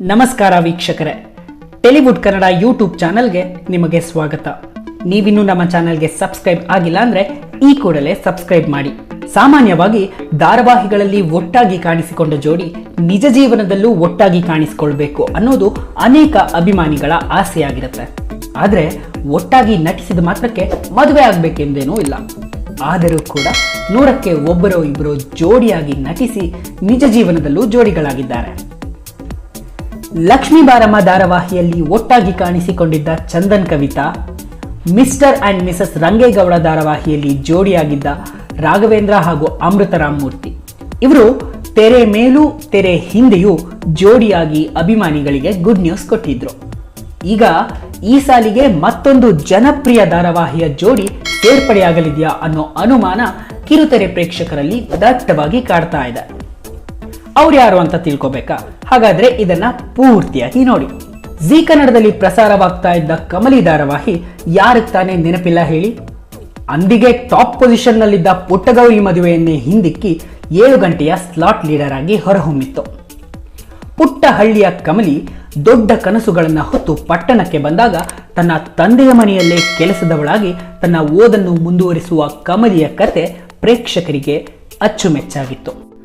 ನಮಸ್ಕಾರ ವೀಕ್ಷಕರೇ. ಟೆಲಿವುಡ್ ಕನ್ನಡ ಯೂಟ್ಯೂಬ್ ಚಾನಲ್ಗೆ ನಿಮಗೆ ಸ್ವಾಗತ. ನೀವಿನ್ನೂ ನಮ್ಮ ಚಾನಲ್ಗೆ ಸಬ್ಸ್ಕ್ರೈಬ್ ಆಗಿಲ್ಲ ಅಂದ್ರೆ ಈ ಕೂಡಲೇ ಸಬ್ಸ್ಕ್ರೈಬ್ ಮಾಡಿ. ಸಾಮಾನ್ಯವಾಗಿ ಧಾರಾವಾಹಿಗಳಲ್ಲಿ ಒಟ್ಟಾಗಿ ಕಾಣಿಸಿಕೊಂಡ ಜೋಡಿ ನಿಜ ಜೀವನದಲ್ಲೂ ಒಟ್ಟಾಗಿ ಕಾಣಿಸಿಕೊಳ್ಬೇಕು ಅನ್ನೋದು ಅನೇಕ ಅಭಿಮಾನಿಗಳ ಆಸೆಯಾಗಿರುತ್ತೆ. ಆದರೆ ಒಟ್ಟಾಗಿ ನಟಿಸಿದ ಮಾತ್ರಕ್ಕೆ ಮದುವೆ ಆಗಬೇಕೆಂದೇನೂ ಇಲ್ಲ. ಆದರೂ ಕೂಡ ನೂರಕ್ಕೆ ಒಬ್ಬರೋ ಇಬ್ಬರೋ ಜೋಡಿಯಾಗಿ ನಟಿಸಿ ನಿಜ ಜೀವನದಲ್ಲೂ ಜೋಡಿಗಳಾಗಿದ್ದಾರೆ. ಲಕ್ಷ್ಮೀ ಬಾರಮ್ಮ ಧಾರಾವಾಹಿಯಲ್ಲಿ ಒಟ್ಟಾಗಿ ಕಾಣಿಸಿಕೊಂಡಿದ್ದ Chandan Kavita, Mr and Mrs Rangegowda ಧಾರಾವಾಹಿಯಲ್ಲಿ ಜೋಡಿಯಾಗಿದ್ದ ರಾಘವೇಂದ್ರ ಹಾಗೂ ಅಮೃತರಾಮ್ ಮೂರ್ತಿ. ಇವರು ತೆರೆ ಮೇಲೂ ತೆರೆ ಹಿಂದೆಯೂ ಜೋಡಿಯಾಗಿ ಅಭಿಮಾನಿಗಳಿಗೆ ಗುಡ್ ನ್ಯೂಸ್ ಕೊಟ್ಟಿದ್ರು. ಈಗ ಈ ಸಾಲಿಗೆ ಮತ್ತೊಂದು ಜನಪ್ರಿಯ ಧಾರಾವಾಹಿಯ ಜೋಡಿ ಸೇರ್ಪಡೆಯಾಗಲಿದೆಯಾ ಅನ್ನೋ ಅನುಮಾನ ಕಿರುತೆರೆ ಪ್ರೇಕ್ಷಕರಲ್ಲಿ ದಟ್ಟವಾಗಿ ಕಾಡ್ತಾ ಇದೆ. ಅವ್ರು ಯಾರು ಅಂತ ತಿಳ್ಕೊಬೇಕಾ? ಹಾಗಾದ್ರೆ ಇದನ್ನ ಪೂರ್ತಿಯಾಗಿ ನೋಡಿ. ಜೀ ಕನ್ನಡದಲ್ಲಿ ಪ್ರಸಾರವಾಗ್ತಾ ಇದ್ದ ಕಮಲಿ ಧಾರಾವಾಹಿ ಯಾರಿಗೆ ತಾನೇ ನೆನಪಿಲ್ಲ ಹೇಳಿ? ಅಂದಿಗೆ ಟಾಪ್ ಪೊಸಿಷನ್ ನಲ್ಲಿದ್ದ ಪುಟ್ಟಗೌರಿ ಮದುವೆಯನ್ನೇ ಹಿಂದಿಕ್ಕಿ ಏಳು ಗಂಟೆಯ ಸ್ಲಾಟ್ ಲೀಡರ್ ಆಗಿ ಹೊರಹೊಮ್ಮಿತ್ತು. ಪುಟ್ಟ ಹಳ್ಳಿಯ ಕಮಲಿ ದೊಡ್ಡ ಕನಸುಗಳನ್ನು ಹೊತ್ತು ಪಟ್ಟಣಕ್ಕೆ ಬಂದಾಗ ತನ್ನ ತಂದೆಯ ಮನೆಯಲ್ಲೇ ಕೆಲಸದವಳಾಗಿ ತನ್ನ ಓದನ್ನು ಮುಂದುವರಿಸುವ ಕಮಲಿಯ ಕತೆ ಪ್ರೇಕ್ಷಕರಿಗೆ ಅಚ್ಚುಮೆಚ್ಚಾಗಿತ್ತು.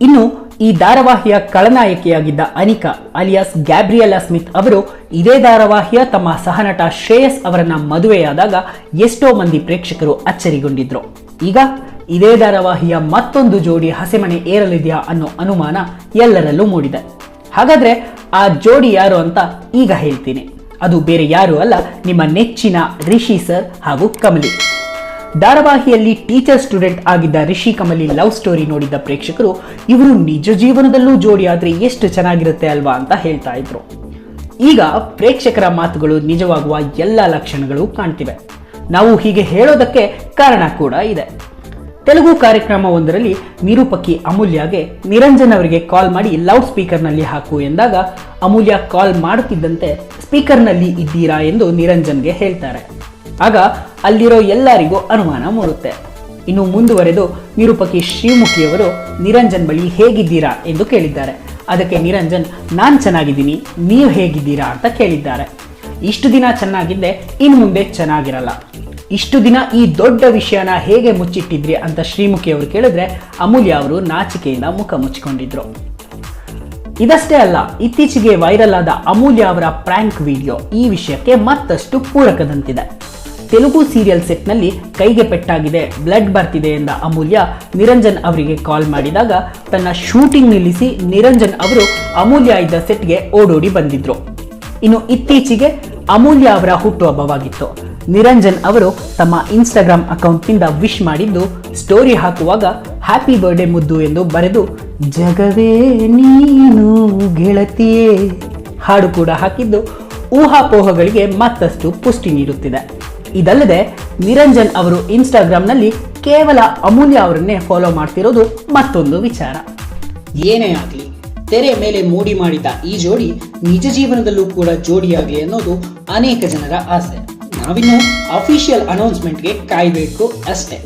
ಇನ್ನು ಈ ಧಾರಾವಾಹಿಯ ಖಳನಾಯಕಿಯಾಗಿದ್ದ ಅನಿಕಾ ಅಲಿಯಾಸ್ ಗ್ಯಾಬ್ರಿಯಲಾ ಸ್ಮಿತ್ ಅವರು ಇದೇ ಧಾರಾವಾಹಿಯ ತಮ್ಮ ಸಹನಟ ಶ್ರೇಯಸ್ ಅವರನ್ನ ಮದುವೆಯಾದಾಗ ಎಷ್ಟೋ ಮಂದಿ ಪ್ರೇಕ್ಷಕರು ಅಚ್ಚರಿಗೊಂಡಿದ್ರು. ಈಗ ಇದೇ ಧಾರಾವಾಹಿಯ ಮತ್ತೊಂದು ಜೋಡಿ ಹಸೆಮಣೆ ಏರಲಿದೆಯಾ ಅನ್ನೋ ಅನುಮಾನ ಎಲ್ಲರಲ್ಲೂ ಮೂಡಿದೆ. ಹಾಗಾದ್ರೆ ಆ ಜೋಡಿ ಯಾರು ಅಂತ ಈಗ ಹೇಳ್ತೀನಿ. ಅದು ಬೇರೆ ಯಾರು ಅಲ್ಲ, ನಿಮ್ಮ ನೆಚ್ಚಿನ ರಿಷಿ ಸರ್ ಹಾಗೂ ಕಮಲಿ. ಧಾರಾವಾಹಿಯಲ್ಲಿ ಟೀಚರ್ ಸ್ಟೂಡೆಂಟ್ ಆಗಿದ್ದ ರಿಷಿ ಕಮಲಿ ಲವ್ ಸ್ಟೋರಿ ನೋಡಿದ್ದ ಪ್ರೇಕ್ಷಕರು, ಇವರು ನಿಜ ಜೀವನದಲ್ಲೂ ಜೋಡಿ ಆದ್ರೆ ಎಷ್ಟು ಚೆನ್ನಾಗಿರುತ್ತೆ ಅಲ್ವಾ ಅಂತ ಹೇಳ್ತಾ ಇದ್ರು. ಈಗ ಪ್ರೇಕ್ಷಕರ ಮಾತುಗಳು ನಿಜವಾಗುವ ಎಲ್ಲ ಲಕ್ಷಣಗಳು ಕಾಣ್ತಿವೆ. ನಾವು ಹೀಗೆ ಹೇಳೋದಕ್ಕೆ ಕಾರಣ ಕೂಡ ಇದೆ. ತೆಲುಗು ಕಾರ್ಯಕ್ರಮವೊಂದರಲ್ಲಿ ನಿರೂಪಕಿ ಅಮೂಲ್ಯಗೆ ನಿರಂಜನ್ ಅವರಿಗೆ ಕಾಲ್ ಮಾಡಿ ಲೌಡ್ ಸ್ಪೀಕರ್ನಲ್ಲಿ ಹಾಕು ಎಂದಾಗ, ಅಮೂಲ್ಯ ಕಾಲ್ ಮಾಡುತ್ತಿದ್ದಂತೆ ಸ್ಪೀಕರ್ನಲ್ಲಿ ಇದ್ದೀರಾ ಎಂದು ನಿರಂಜನ್ಗೆ ಹೇಳ್ತಾರೆ. ಆಗ ಅಲ್ಲಿರೋ ಎಲ್ಲರಿಗೂ ಅನುಮಾನ ಮೂಡುತ್ತೆ. ಇನ್ನು ಮುಂದುವರೆದು ನಿರೂಪಕಿ ಶ್ರೀಮುಖಿಯವರು ನಿರಂಜನ್ ಬಳಿ ಹೇಗಿದ್ದೀರಾ ಎಂದು ಕೇಳಿದ್ದಾರೆ. ಅದಕ್ಕೆ ನಿರಂಜನ್, ನಾನು ಚೆನ್ನಾಗಿದ್ದೀನಿ, ನೀವು ಹೇಗಿದ್ದೀರಾ ಅಂತ ಕೇಳಿದ್ದಾರೆ. ಇಷ್ಟು ದಿನ ಚೆನ್ನಾಗಿದ್ದೆ ಇನ್ನು ಮುಂದೆ ಚೆನ್ನಾಗಿರಲ್ಲ. ಇಷ್ಟು ದಿನ ಈ ದೊಡ್ಡ ವಿಷಯನ ಹೇಗೆ ಮುಚ್ಚಿಟ್ಟಿದ್ರಿ ಅಂತ ಶ್ರೀಮುಖಿಯವರು ಕೇಳಿದ್ರೆ ಅಮೂಲ್ಯ ಅವರು ನಾಚಿಕೆಯಿಂದ ಮುಖ ಮುಚ್ಚಿಕೊಂಡಿದ್ರು. ಇದಷ್ಟೇ ಅಲ್ಲ, ಇತ್ತೀಚೆಗೆ ವೈರಲ್ ಆದ ಅಮೂಲ್ಯ ಅವರ ಪ್ರ್ಯಾಂಕ್ ವಿಡಿಯೋ ಈ ವಿಷಯಕ್ಕೆ ಮತ್ತಷ್ಟು ಪೂರಕದಂತಿದೆ. ತೆಲುಗು ಸೀರಿಯಲ್ ಸೆಟ್ನಲ್ಲಿ ಕೈಗೆ ಪೆಟ್ಟಾಗಿದೆ ಬ್ಲಡ್ ಬರ್ತಿದೆ ಎಂದ ಅಮೂಲ್ಯ ನಿರಂಜನ್ ಅವರಿಗೆ ಕಾಲ್ ಮಾಡಿದಾಗ ತನ್ನ ಶೂಟಿಂಗ್ ನಿಲ್ಲಿಸಿ ನಿರಂಜನ್ ಅವರು ಅಮೂಲ್ಯ ಇದ್ದ ಸೆಟ್ಗೆ ಓಡೋಡಿ ಬಂದಿದ್ರು. ಇನ್ನು ಇತ್ತೀಚೆಗೆ ಅಮೂಲ್ಯ ಅವರ ಹುಟ್ಟುಹಬ್ಬವಾಗಿತ್ತು. ನಿರಂಜನ್ ಅವರು ತಮ್ಮ ಇನ್ಸ್ಟಾಗ್ರಾಮ್ ಅಕೌಂಟ್ನಿಂದ ವಿಶ್ ಮಾಡಿದ್ದು ಸ್ಟೋರಿ ಹಾಕುವಾಗ ಹ್ಯಾಪಿ ಬರ್ಡೇ ಮುದ್ದು ಎಂದು ಬರೆದು, ಜಗವೇ ನೀನು ಗೆಳತಿಯೇ ಹಾಡು ಕೂಡ ಹಾಕಿದ್ದು, ಊಹಾಪೋಹಗಳಿಗೆ ಮತ್ತಷ್ಟು ಪುಷ್ಟಿ ನೀಡುತ್ತಿದೆ. ಇದಲ್ಲದೆ ನಿರಂಜನ್ ಅವರು ಇನ್ಸ್ಟಾಗ್ರಾಮ್ನಲ್ಲಿ ಕೇವಲ ಅಮೂಲ್ಯ ಅವರನ್ನೇ ಫಾಲೋ ಮಾಡ್ತಿರೋದು ಮತ್ತೊಂದು ವಿಚಾರ. ಏನೇ ಆಗಲಿ, ತೆರೆ ಮೇಲೆ ಮೂಡಿ ಮಾಡಿದ ಈ ಜೋಡಿ ನಿಜ ಜೀವನದಲ್ಲೂ ಕೂಡ ಜೋಡಿಯಾಗಲಿ ಅನ್ನೋದು ಅನೇಕ ಜನರ ಆಸೆ. ನಾವಿನ್ನು ಅಫಿಷಿಯಲ್ ಅನೌನ್ಸ್ಮೆಂಟ್ಗೆ ಕಾಯಬೇಕು ಅಷ್ಟೇ.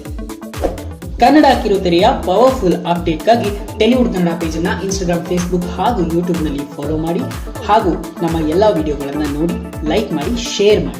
ಕನ್ನಡ ಕಿರುತೆರೆಯ ಪವರ್ಫುಲ್ ಅಪ್ಡೇಟ್ಗಾಗಿ ಟೆಲಿವುಡ್ ಕನ್ನಡ ಪೇಜನ್ನು ಇನ್ಸ್ಟಾಗ್ರಾಮ್ ಫೇಸ್ಬುಕ್ ಹಾಗೂ ಯೂಟ್ಯೂಬ್ನಲ್ಲಿ ಫಾಲೋ ಮಾಡಿ ಹಾಗೂ ನಮ್ಮ ಎಲ್ಲ ವಿಡಿಯೋಗಳನ್ನು ನೋಡಿ ಲೈಕ್ ಮಾಡಿ ಶೇರ್ ಮಾಡಿ.